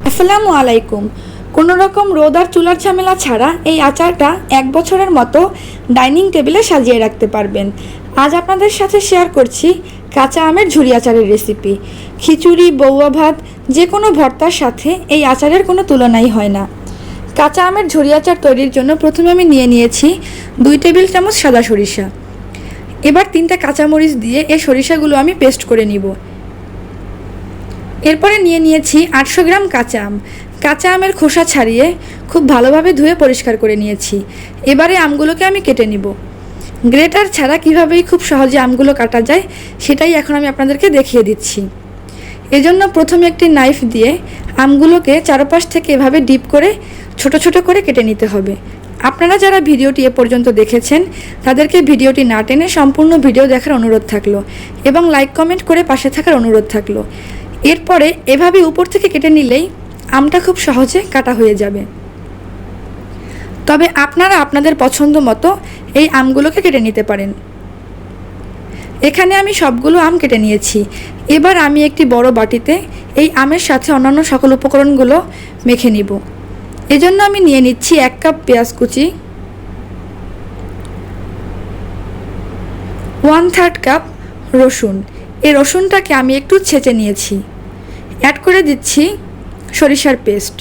আসসালামু আলাইকুম। কোনো রকম রোদ আর চুলার ঝামেলা ছাড়া এই আচারটা এক বছরের মতো ডাইনিং টেবিলে সাজিয়ে রাখতে পারবেন। আজ আপনাদের সাথে শেয়ার করছি কাঁচা আমের ঝুরি আচারের রেসিপি। খিচুড়ি বৌয়া ভাত যে কোনো ভর্তার সাথে এই আচারের কোনো তুলনাই হয় না। কাঁচা আমের ঝুরি আচার তৈরির জন্য প্রথমে আমি নিয়ে নিয়েছি দুই টেবিল চামচ সাদা সরিষা। এবার তিনটা কাঁচামরিচ দিয়ে এই সরিষাগুলো আমি পেস্ট করে নিব। এরপরে নিয়ে নিয়েছি আটশো গ্রাম কাঁচা আম। কাঁচা আমের খোসা ছাড়িয়ে খুব ভালোভাবে ধুয়ে পরিষ্কার করে নিয়েছি। এবারে আমগুলোকে আমি কেটে নিব। গ্রেটার ছাড়া কীভাবেই খুব সহজে আমগুলো কাটা যায়, সেটাই এখন আমি আপনাদেরকে দেখিয়ে দিচ্ছি। এজন্য প্রথমে একটি নাইফ দিয়ে আমগুলোকে চারপাশ থেকে এভাবে ডিপ করে ছোট ছোট করে কেটে নিতে হবে। আপনারা যারা ভিডিওটি এ পর্যন্ত দেখেছেন, তাদেরকে ভিডিওটি না টেনে সম্পূর্ণ ভিডিও দেখার অনুরোধ থাকল এবং লাইক কমেন্ট করে পাশে থাকার অনুরোধ থাকল। এরপরে এভাবে উপর থেকে কেটে নিলেই আমটা খুব সহজে কাটা হয়ে যাবে। তবে আপনারা আপনাদের পছন্দ মতো এই আমগুলোকে কেটে নিতে পারেন। এখানে আমি সবগুলো আম কেটে নিয়েছি। এবার আমি একটি বড় বাটিতে এই আমের সাথে অন্যান্য সকল উপকরণগুলো মেখে নিব। এজন্য আমি নিয়ে নিচ্ছি এক কাপ পেঁয়াজ কুচি, ওয়ান থার্ড কাপ রসুন। এই রসুনটাকে আমি একটু ছেঁচে নিয়েছি। অ্যাড করে দিচ্ছি সরিষার পেস্ট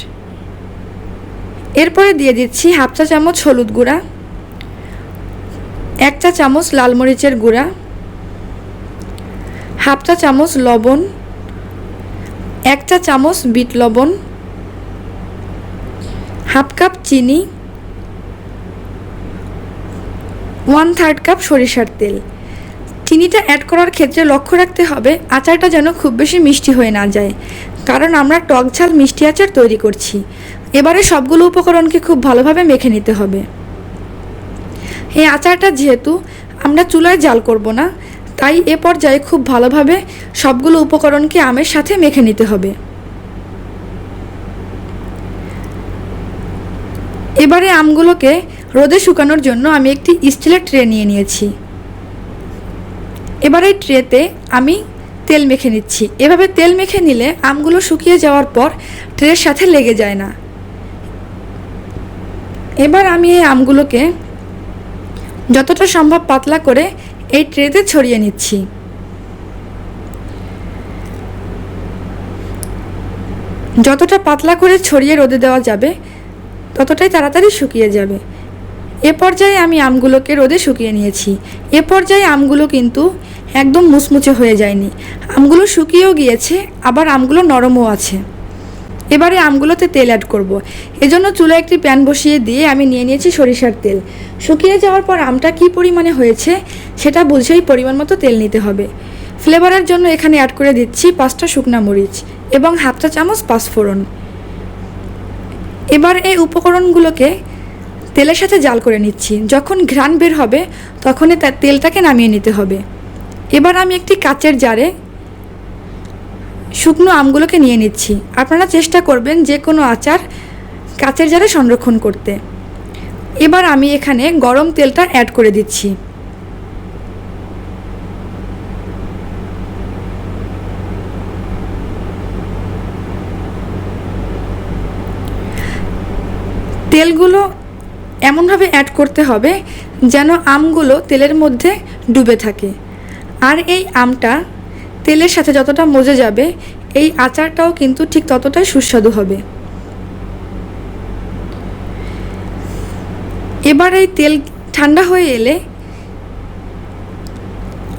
এরপরে দিয়ে দিচ্ছি হাফ চা চামচ হলুদ গুঁড়া, এক চা চামচ লাল মরিচের গুঁড়া হাফ চা চামচ লবণ, এক চা চামচ বিট লবণ হাফ কাপ চিনি ওয়ান থার্ড কাপ সরিষার তেল। চিনিটা অ্যাড করার ক্ষেত্রে লক্ষ্য রাখতে হবে, আচারটা যেন খুব বেশি মিষ্টি হয়ে না যায়। কারণ আমরা টক ঝাল মিষ্টি আচার তৈরি করছি। এবারে সবগুলো উপকরণকে খুব ভালোভাবে মেখে নিতে হবে। এই আচারটা যেহেতু আমরা চুলায় জাল করব না, তাই এ পর্যায়ে খুব ভালোভাবে সবগুলো উপকরণকে আমের সাথে মেখে নিতে হবে। এবারে আমগুলোকে রোদে শুকানোর জন্য আমি একটি স্টিলের ট্রে নিয়ে নিয়েছি। এবার এই ট্রেতে আমি তেল মেখে নিচ্ছি। এভাবে তেল মেখে নিলে আমগুলো শুকিয়ে যাওয়ার পর ট্রের সাথে লেগে যায় না। এবার আমি এই আমগুলোকে যতটা সম্ভব পাতলা করে এই ট্রেতে ছড়িয়ে নিচ্ছি। যতটা পাতলা করে ছড়িয়ে রোদে দেওয়া যাবে, ততটাই তাড়াতাড়ি শুকিয়ে যাবে। এ পর্যায়ে আমি আমগুলোকে রোদে শুকিয়ে নিয়েছি। এ পর্যায়ে আমগুলো কিন্তু একদম মুচমুচে হয়ে যায়নি। আমগুলো শুকিয়েও গিয়েছে, আবার আমগুলো নরমও আছে। এবারে আমগুলোতে তেল অ্যাড করব। এজন্য চুলায় একটি প্যান বসিয়ে দিয়ে আমি নিয়ে নিয়েছি সরিষার তেল। শুকিয়ে যাওয়ার পর আমটা কী পরিমাণে হয়েছে, সেটা বুঝেই পরিমাণ মতো তেল নিতে হবে। ফ্লেভারের জন্য এখানে অ্যাড করে দিচ্ছি পাঁচটা শুকনা মরিচ এবং হাফ চা চামচ পাঁচফোড়ন। এবার এই উপকরণগুলোকে তেলের সাথে জাল করে নিচ্ছি। যখন ঘ্রাণ বের হবে, তখনই তেলটাকে নামিয়ে নিতে হবে। এবার আমি একটি কাচের জারে শুকনো আমগুলোকে নিয়ে নিচ্ছি। আপনারা চেষ্টা করবেন যে কোনো আচার কাচের জারে সংরক্ষণ করতে। এবার আমি এখানে গরম তেলটা অ্যাড করে দিচ্ছি। তেলগুলো এমনভাবে অ্যাড করতে হবে যেন আমগুলো তেলের মধ্যে ডুবে থাকে। আর এই আমটা তেলের সাথে যতটা মজে যাবে, এই আচারটাও কিন্তু ঠিক ততটাই সুস্বাদু হবে। এবার এই তেল ঠান্ডা হয়ে এলে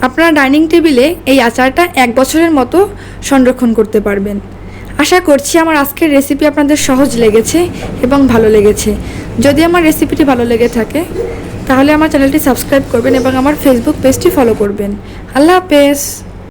আপনারা ডাইনিং টেবিলে এই আচারটা এক বছরের মতো সংরক্ষণ করতে পারবেন। আশা করছি আমার আজকের রেসিপি আপনাদের সহজ লেগেছে এবং ভালো লেগেছে। যদি আমার রেসিপিটি ভালো লেগে থাকে তাহলে আমার চ্যানেলটি সাবস্ক্রাইব করবেন এবং আমার ফেসবুক পেজটি ফলো করবেন। আল্লাহ হাফেজ।